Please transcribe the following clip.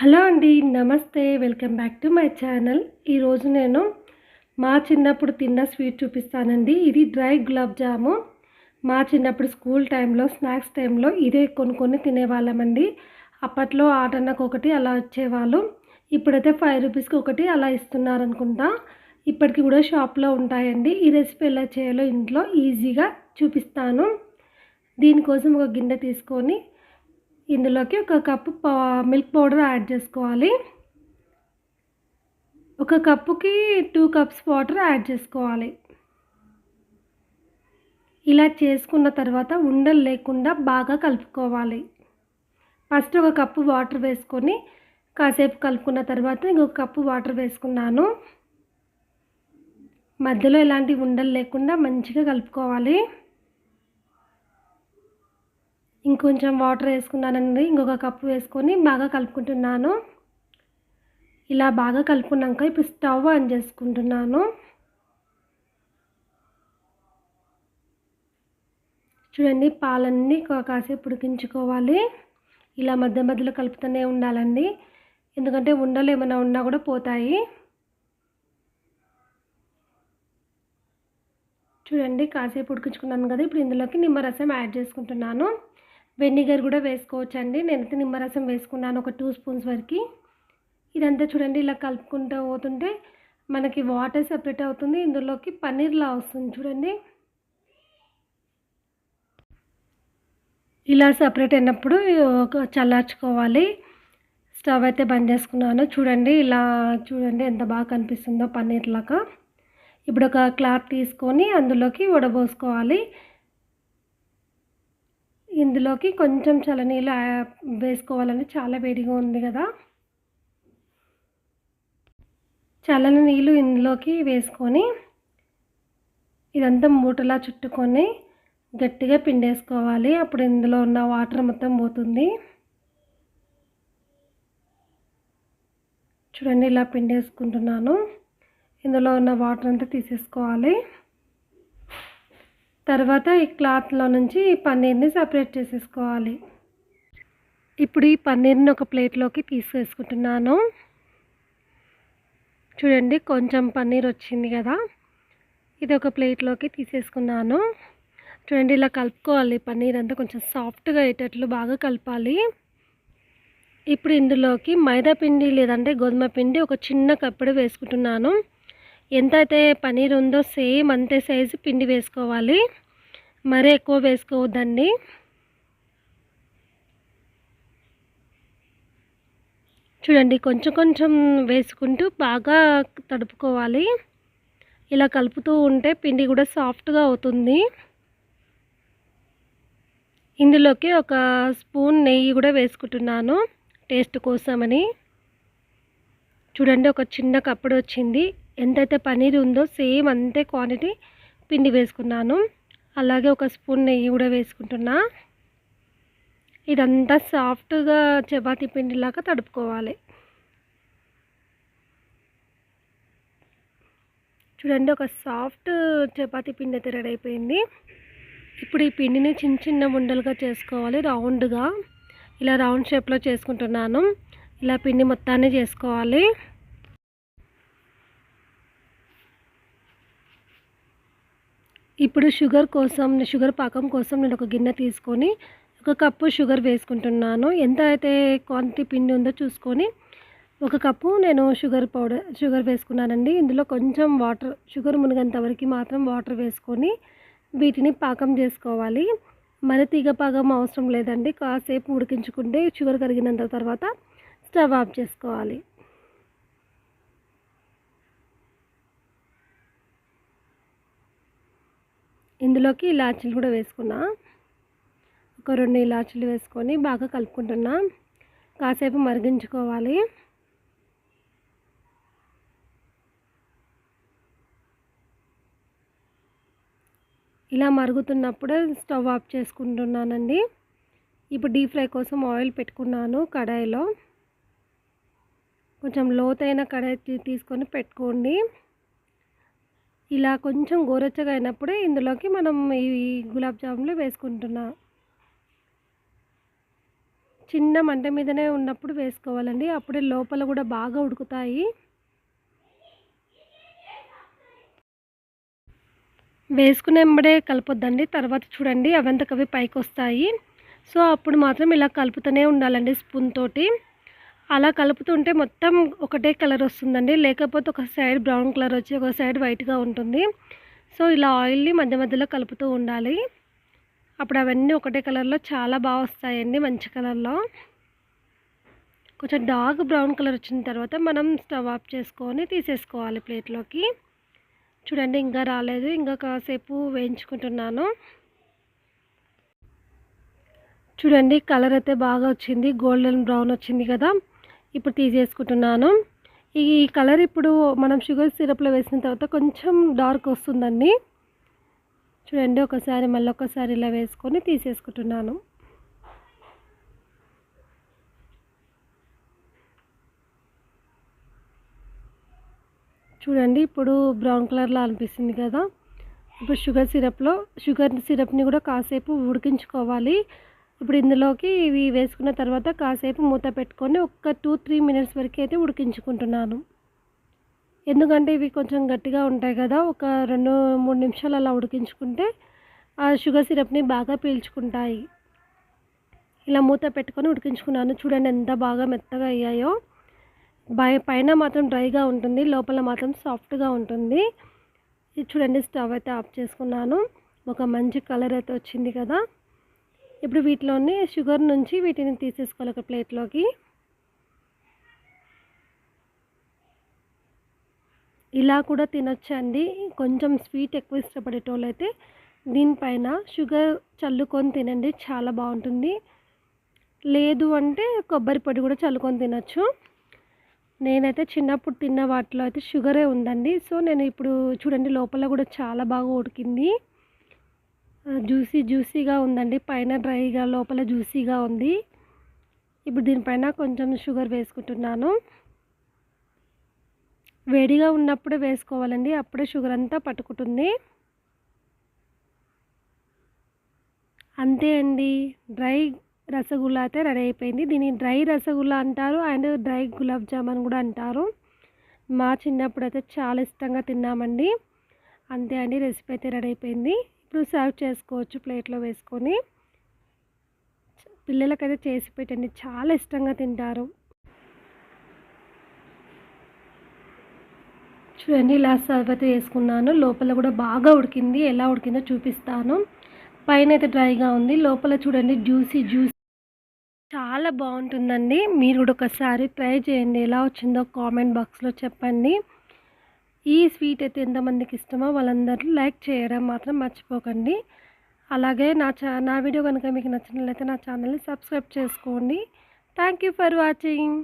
Hello అండి నమస్తే. Welcome back to my channel. ఈరోజు నేను మా చిన్నప్పుడు తిన్న స్వీట్ చూపిస్తానండి. ఇది డ్రై గులాబ్ జాము. మా చిన్నప్పుడు స్కూల్ టైంలో స్నాక్స్ టైంలో ఇదే కొనుక్కొని తినేవాళ్ళమండి. అప్పట్లో ఆటన్నకు ఒకటి అలా వచ్చేవాళ్ళు. ఇప్పుడైతే ఫైవ్ రూపీస్కి ఒకటి అలా ఇస్తున్నారనుకుంటా. ఇప్పటికి కూడా షాప్లో ఉంటాయండి. ఈ రెసిపీ ఎలా చేయాలో ఇంట్లో ఈజీగా చూపిస్తాను. దీనికోసం ఒక గిన్నె తీసుకొని ఇందులోకి ఒక కప్పు పా- మిల్క్ పౌడర్ యాడ్ చేసుకోవాలి. ఒక కప్పుకి టూ కప్స్ వాటర్ యాడ్ చేసుకోవాలి. ఇలా చేసుకున్న తర్వాత ఉండలు లేకుండా బాగా కలుపుకోవాలి. ఫస్ట్ ఒక కప్పు వాటర్ వేసుకొని కాసేపు కలుపుకున్న తర్వాత ఇంకొక కప్పు వాటర్ వేసుకున్నాను. మధ్యలో ఎలాంటి ఉండలు లేకుండా మంచిగా కలుపుకోవాలి. ఇంకొంచెం వాటర్ వేసుకున్నానండి. ఇంకొక కప్పు వేసుకొని బాగా కలుపుకుంటున్నాను. ఇలా బాగా కలుపుకున్నాక ఇప్పుడు స్టవ్ ఆన్ చేసుకుంటున్నాను. చూడండి పాలన్నీ కాసేపు ఉడికించుకోవాలి. ఇలా మధ్య మధ్యలో కలుపుతూనే ఉండాలండి. ఎందుకంటే ఉండలు ఏమైనా ఉన్నా కూడా పోతాయి. చూడండి కాసేపు ఉడికించుకున్నాను కదా ఇప్పుడు ఇందులోకి నిమ్మరసం యాడ్ చేసుకుంటున్నాను. వెనిగర్ కూడా వేసుకోవచ్చండి. నేనైతే నిమ్మరసం వేసుకున్నాను ఒక టూ స్పూన్స్ వరకు. ఇదంతా చూడండి ఇలా కలుపుకుంటూ పోతుంటే మనకి వాటర్ సెపరేట్ అవుతుంది. ఇందులోకి పన్నీర్లా వస్తుంది చూడండి. ఇలా సపరేట్ అయినప్పుడు ఒక చల్లార్చుకోవాలి. స్టవ్ అయితే బంద్ చేసుకున్నాను. చూడండి ఇలా చూడండి ఎంత బాగా కనిపిస్తుందో పన్నీర్లాగా. ఇప్పుడు ఒక క్లాత్ తీసుకొని అందులోకి వడబోసుకోవాలి. ఇందులోకి కొంచెం చల్లనీళ్ళు వేసుకోవాలని చాలా వేడిగా ఉంది కదా. చల్లని నీళ్ళు ఇందులోకి వేసుకొని ఇదంతా మూటలా చుట్టుకొని గట్టిగా పిండేసుకోవాలి. అప్పుడు ఇందులో ఉన్న వాటర్ మొత్తం పోతుంది. చూడండి ఇలా పిండేసుకుంటున్నాను. ఇందులో ఉన్న వాటర్ అంతా తీసేసుకోవాలి. తర్వాత ఈ క్లాత్లో నుంచి ఈ పన్నీర్ని సపరేట్ చేసేసుకోవాలి. ఇప్పుడు ఈ పన్నీర్ని ఒక ప్లేట్లోకి తీసేసుకుంటున్నాను. చూడండి కొంచెం పన్నీర్ వచ్చింది కదా. ఇది ఒక ప్లేట్లోకి తీసేసుకున్నాను. చూడండి ఇలా కలుపుకోవాలి. పన్నీర్ అంతా కొంచెం సాఫ్ట్గా అయ్యేటట్లు బాగా కలపాలి. ఇప్పుడు ఇందులోకి మైదా పిండి లేదంటే గోధుమ పిండి ఒక చిన్న కప్పుడు వేసుకుంటున్నాను. ఎంత అయితే పన్నీర్ ఉందో సేమ్ అంతే సైజు పిండి వేసుకోవాలి. మరీ ఎక్కువ వేసుకోవద్దండి. చూడండి కొంచెం కొంచెం వేసుకుంటూ బాగా తడుపుకోవాలి. ఇలా కలుపుతూ ఉంటే పిండి కూడా సాఫ్ట్గా అవుతుంది. ఇందులోకి ఒక స్పూన్ నెయ్యి కూడా వేసుకుంటున్నాను టేస్ట్ కోసమని. చూడండి ఒక చిన్న కప్పుడు వచ్చింది ఎంతైతే పన్నీర్ ఉందో సేమ్ అంతే క్వాంటిటీ పిండి వేసుకున్నాను. అలాగే ఒక స్పూన్ నెయ్యి కూడా వేసుకుంటున్నా. ఇదంతా సాఫ్ట్గా చపాతీ పిండిలాగా తడుపుకోవాలి. చూడండి ఒక సాఫ్ట్ చపాతీ పిండి అయితే రెడీ అయిపోయింది. ఇప్పుడు ఈ పిండిని చిన్న చిన్న ఉండలుగా చేసుకోవాలి రౌండ్గా. ఇలా రౌండ్ షేప్లో చేసుకుంటున్నాను. ఇలా పిండి మొత్తాన్ని చేసుకోవాలి. ఇప్పుడు షుగర్ కోసం షుగర్ పాకం కోసం నేను ఒక గిన్నె తీసుకొని ఒక కప్పు షుగర్ వేసుకుంటున్నాను. ఎంత అయితే క్వాంటిటీ పిండి ఉందో చూసుకొని ఒక కప్పు నేను షుగర్ పౌడర్ షుగర్ వేసుకున్నానండి. ఇందులో కొంచెం వాటర్ షుగర్ మునిగేంత వరకు మాత్రం వాటర్ వేసుకొని వీటిని పాకం చేసుకోవాలి. మరి తీగ పాకం అవసరం లేదండి. కాసేపు ఉడికించుకుంటే షుగర్ కరిగినంత తర్వాత స్టవ్ ఆఫ్ చేసుకోవాలి. ఇందులోకి ఇలాచీలు కూడా వేసుకున్నా. ఒక రెండు ఇలాచీలు వేసుకొని బాగా కలుపుకుంటున్నా. కాసేపు మరిగించుకోవాలి. ఇలా మరుగుతున్నప్పుడే స్టవ్ ఆఫ్ చేసుకుంటున్నానండి. ఇప్పుడు డీప్ ఫ్రై కోసం ఆయిల్ పెట్టుకున్నాను కడాయిలో. కొంచెం లోతైన కడాయి తీసుకొని పెట్టుకోండి. ఇలా కొంచెం గోరెచ్చగా అయినప్పుడే ఇందులోకి మనం ఈ గులాబ్ జాములు వేసుకుంటున్నాం. చిన్న మంట మీదనే ఉన్నప్పుడు వేసుకోవాలండి. అప్పుడే లోపల కూడా బాగా ఉడుకుతాయి. వేసుకునే వెంబడే కలపొద్దండి. తర్వాత చూడండి అవంతకవి పైకి వస్తాయి సో అప్పుడు మాత్రం ఇలా కలుపుతూనే ఉండాలండి స్పూన్ తోటి. అలా కలుపుతుంటే మొత్తం ఒకటే కలర్ వస్తుందండి. లేకపోతే ఒక సైడ్ బ్రౌన్ కలర్ వచ్చి ఒక సైడ్ వైట్గా ఉంటుంది. సో ఇలా ఆయిల్ని మధ్య మధ్యలో కలుపుతూ ఉండాలి. అప్పుడు అవన్నీ ఒకటే కలర్లో చాలా బాగా వస్తాయండి మంచి కలర్లో. కొంచెం డార్క్ బ్రౌన్ కలర్ వచ్చిన తర్వాత మనం స్టవ్ ఆఫ్ చేసుకొని తీసేసుకోవాలి ప్లేట్లోకి. చూడండి ఇంకా రాలేదు. ఇంకా కాసేపు వేయించుకుంటున్నాను. చూడండి కలర్ అయితే బాగా వచ్చింది. గోల్డెన్ బ్రౌన్ వచ్చింది కదా. ఇప్పుడు తీసేసుకుంటున్నాను. ఈ కలర్ ఇప్పుడు మనం షుగర్ సిరప్లో వేసిన తర్వాత కొంచెం డార్క్ వస్తుందండి. చూడండి ఒకసారి మళ్ళీ ఒకసారి ఇలా వేసుకొని తీసేసుకుంటున్నాను. చూడండి ఇప్పుడు బ్రౌన్ కలర్లో అనిపిస్తుంది కదా. ఇప్పుడు షుగర్ సిరప్లో షుగర్ సిరప్ని కూడా కాసేపు ఉడికించుకోవాలి. ఇప్పుడు ఇందులోకి ఇవి వేసుకున్న తర్వాత కాసేపు మూత పెట్టుకొని ఒక టూ త్రీ మినిట్స్ వరకు అయితే ఉడికించుకుంటున్నాను. ఎందుకంటే ఇవి కొంచెం గట్టిగా ఉంటాయి కదా ఒక రెండు మూడు నిమిషాలు అలా ఉడికించుకుంటే ఆ షుగర్ సిరప్ని బాగా పీల్చుకుంటాయి. ఇలా మూత పెట్టుకొని ఉడికించుకున్నాను. చూడండి ఎంత బాగా మెత్తగా అయ్యాయో. బయ పైన మాత్రం డ్రైగా ఉంటుంది లోపల మాత్రం సాఫ్ట్గా ఉంటుంది. ఇది చూడండి స్టవ్ అయితే ఆఫ్ చేసుకున్నాను. ఒక మంచి కలర్ అయితే వచ్చింది కదా. ఇప్పుడు వీటిలోని షుగర్ నుంచి వీటిని తీసేసుకోవాలి ఒక ప్లేట్లోకి. ఇలా కూడా తినొచ్చండి కొంచెం స్వీట్ ఎక్కువ ఇష్టపడేటోళ్ళు అయితే దీనిపైన షుగర్ చల్లుకొని తినండి చాలా బాగుంటుంది. లేదు అంటే కొబ్బరి పొడి కూడా చల్లుకొని తినచ్చు. నేనైతే చిన్నప్పుడు తిన్న వాటిలో అయితే షుగరే ఉందండి. సో నేను ఇప్పుడు చూడండి లోపల కూడా చాలా బాగా ఉడికింది. జ్యూసీ జ్యూసీగా ఉందండి. పైన డ్రైగా లోపల జ్యూసీగా ఉంది. ఇప్పుడు దీనిపైన కొంచెం షుగర్ వేసుకుంటున్నాను. వేడిగా ఉన్నప్పుడే వేసుకోవాలండి. అప్పుడే షుగర్ అంతా పట్టుకుంటుంది. అంతే అండి. డ్రై రసగుల్లా అయితే రెడీ అయిపోయింది. దీన్ని డ్రై రసగుల్లా అంటారు అండ్ డ్రై గులాబ్ జామున్ కూడా అంటారు. మా చిన్నప్పుడు అయితే చాలా ఇష్టంగా తిన్నామండి. అంతే అండి. రెసిపీ అయితే రెడీ అయిపోయింది. ఇప్పుడు సర్వ్ చేసుకోవచ్చు ప్లేట్లో వేసుకొని. పిల్లలకైతే చేసి పెట్టండి చాలా ఇష్టంగా తింటారు. చూడండి ఇలా సర్వ్ అయితే వేసుకున్నాను లోపల కూడా బాగా ఉడికింది. ఎలా ఉడికిందో చూపిస్తాను. పైన అయితే డ్రైగా ఉంది. లోపల చూడండి జ్యూసీ జ్యూస్. చాలా బాగుంటుందండి. మీరు కూడా ఒకసారి ట్రై చేయండి. ఎలా వచ్చిందో కామెంట్ బాక్స్లో చెప్పండి. ఈ స్వీట్ అయితే ఎంతమందికి ఇష్టమో వాళ్ళందరూ లైక్ చేయడం మాత్రం మర్చిపోకండి. అలాగే నా చా నా వీడియో కనుక మీకు నచ్చినట్లయితే నా ఛానల్ని సబ్స్క్రైబ్ చేసుకోండి. Thank you for watching